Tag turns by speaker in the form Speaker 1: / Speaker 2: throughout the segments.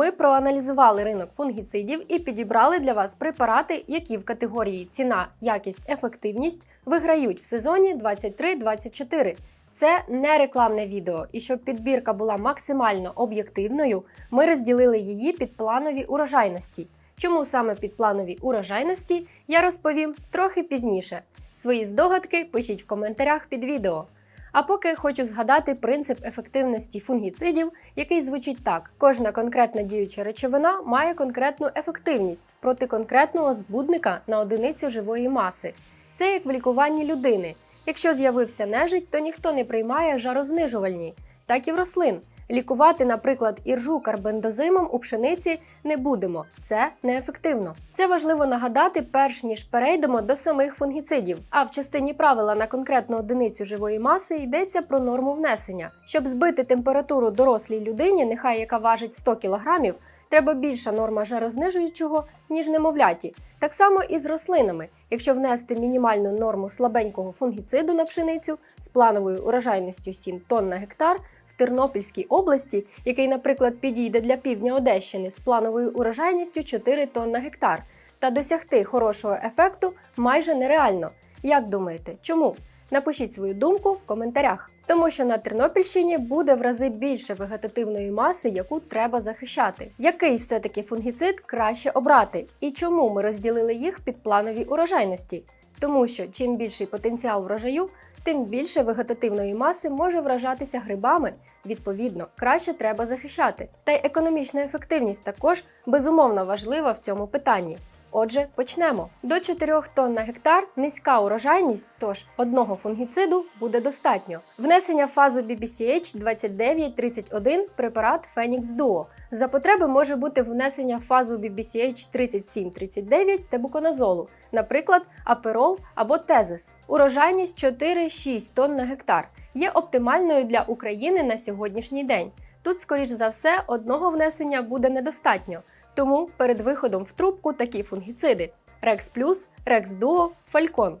Speaker 1: Ми проаналізували ринок фунгіцидів і підібрали для вас препарати, які в категорії ціна, якість, ефективність виграють в сезоні 23-24. Це не рекламне відео, і щоб підбірка була максимально об'єктивною, ми розділили її під планові урожайності. Чому саме під планові урожайності, я розповім трохи пізніше. Свої здогадки пишіть в коментарях під відео. А поки хочу згадати принцип ефективності фунгіцидів, який звучить так: кожна конкретна діюча речовина має конкретну ефективність проти конкретного збудника на одиницю живої маси. Це як в лікуванні людини. Якщо з'явився нежить, то ніхто не приймає жарознижувальні, так і в рослин. Лікувати, наприклад, іржу карбендазимом у пшениці не будемо. Це неефективно. Це важливо нагадати, перш ніж перейдемо до самих фунгіцидів. А в частині правила на конкретну одиницю живої маси йдеться про норму внесення. Щоб збити температуру дорослій людині, нехай яка важить 100 кг, треба більша норма жарознижуючого, ніж немовляті. Так само і з рослинами. Якщо внести мінімальну норму слабенького фунгіциду на пшеницю з плановою урожайністю 7 тонн на гектар. Тернопільській області, який, наприклад, підійде для півдня Одещини з плановою урожайністю 4 тонн на гектар, та досягти хорошого ефекту майже нереально. Як думаєте, чому? Напишіть свою думку в коментарях. Тому що на Тернопільщині буде в рази більше вегетативної маси, яку треба захищати. Який все-таки фунгіцид краще обрати? І чому ми розділили їх під планові урожайності? Тому що чим більший потенціал врожаю, тим більше вегетативної маси може вражатися грибами. Відповідно, краще треба захищати. Та й економічна ефективність також безумовно важлива в цьому питанні. Отже, почнемо. До 4 тонн на гектар низька урожайність, тож одного фунгіциду буде достатньо. Внесення в фазу BBCH 2931 препарат Phoenix Duo. За потреби може бути внесення в фазу BBCH 3739 тебуконазолу, наприклад, аперол або тезис. Урожайність 4-6 тонн на гектар є оптимальною для України на сьогоднішній день. Тут, скоріш за все, одного внесення буде недостатньо. Тому перед виходом в трубку такі фунгіциди: Rex Plus, Rex Duo, Falcon.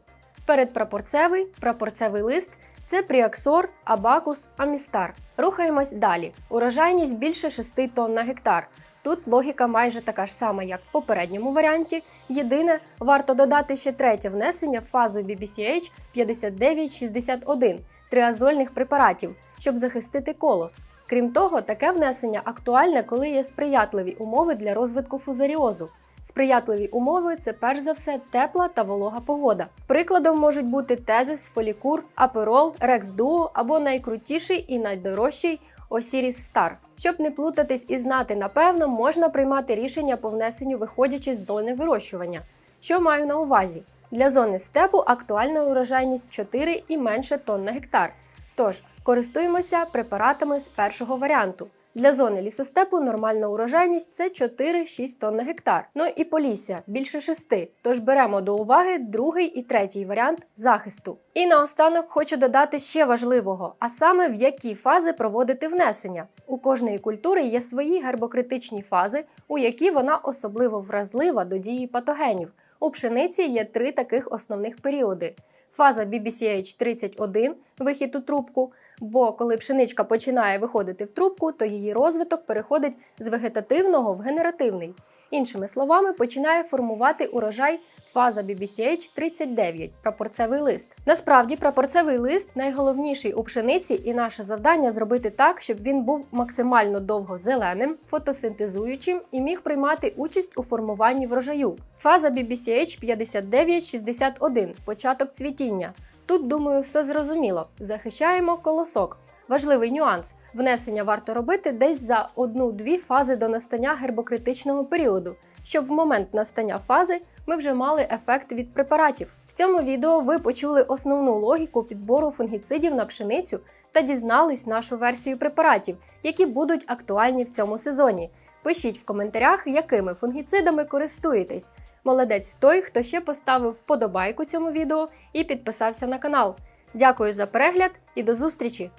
Speaker 1: Передпрапорцевий, прапорцевий лист це Пріаксор, Абакус, Амістар. Рухаємось далі. Урожайність більше 6 тонн на гектар. Тут логіка майже така ж сама, як в попередньому варіанті. Єдине, варто додати ще третє внесення в фазу BBCH 5961 триазольних препаратів, щоб захистити колос. Крім того, таке внесення актуальне, коли є сприятливі умови для розвитку фузаріозу. Сприятливі умови це перш за все тепла та волога погода. Прикладом можуть бути тезис, фолікур, аперол, рекс дуо або найкрутіший і найдорожчий Осіріс Стар. Щоб не плутатись і знати напевно, можна приймати рішення по внесенню, виходячи з зони вирощування. Що маю на увазі? Для зони степу актуальна урожайність 4 і менше тонн на гектар. Тож користуємося препаратами з першого варіанту. Для зони лісостепу нормальна урожайність це 4-6 тонн на гектар. Ну і полісся більше 6. Тож беремо до уваги другий і третій варіант захисту. І наостанок хочу додати ще важливого, а саме в які фази проводити внесення. У кожної культури є свої гербокритичні фази, у які вона особливо вразлива до дії патогенів. У пшениці є три таких основних періоди. Фаза BBCH 31 вихід у трубку. Бо коли пшеничка починає виходити в трубку, то її розвиток переходить з вегетативного в генеративний. Іншими словами, починає формувати урожай фаза BBCH 39 прапорцевий лист. Насправді, прапорцевий лист найголовніший у пшениці, і наше завдання зробити так, щоб він був максимально довго зеленим, фотосинтезуючим і міг приймати участь у формуванні врожаю. Фаза BBCH 5961 початок цвітіння. Тут, думаю, все зрозуміло. Захищаємо колосок. Важливий нюанс: внесення варто робити десь за одну-дві фази до настання гербокритичного періоду, щоб в момент настання фази ми вже мали ефект від препаратів. В цьому відео ви почули основну логіку підбору фунгіцидів на пшеницю та дізнались нашу версію препаратів, які будуть актуальні в цьому сезоні. Пишіть в коментарях, якими фунгіцидами користуєтесь. Молодець той, хто ще поставив вподобайку цьому відео і підписався на канал. Дякую за перегляд і до зустрічі!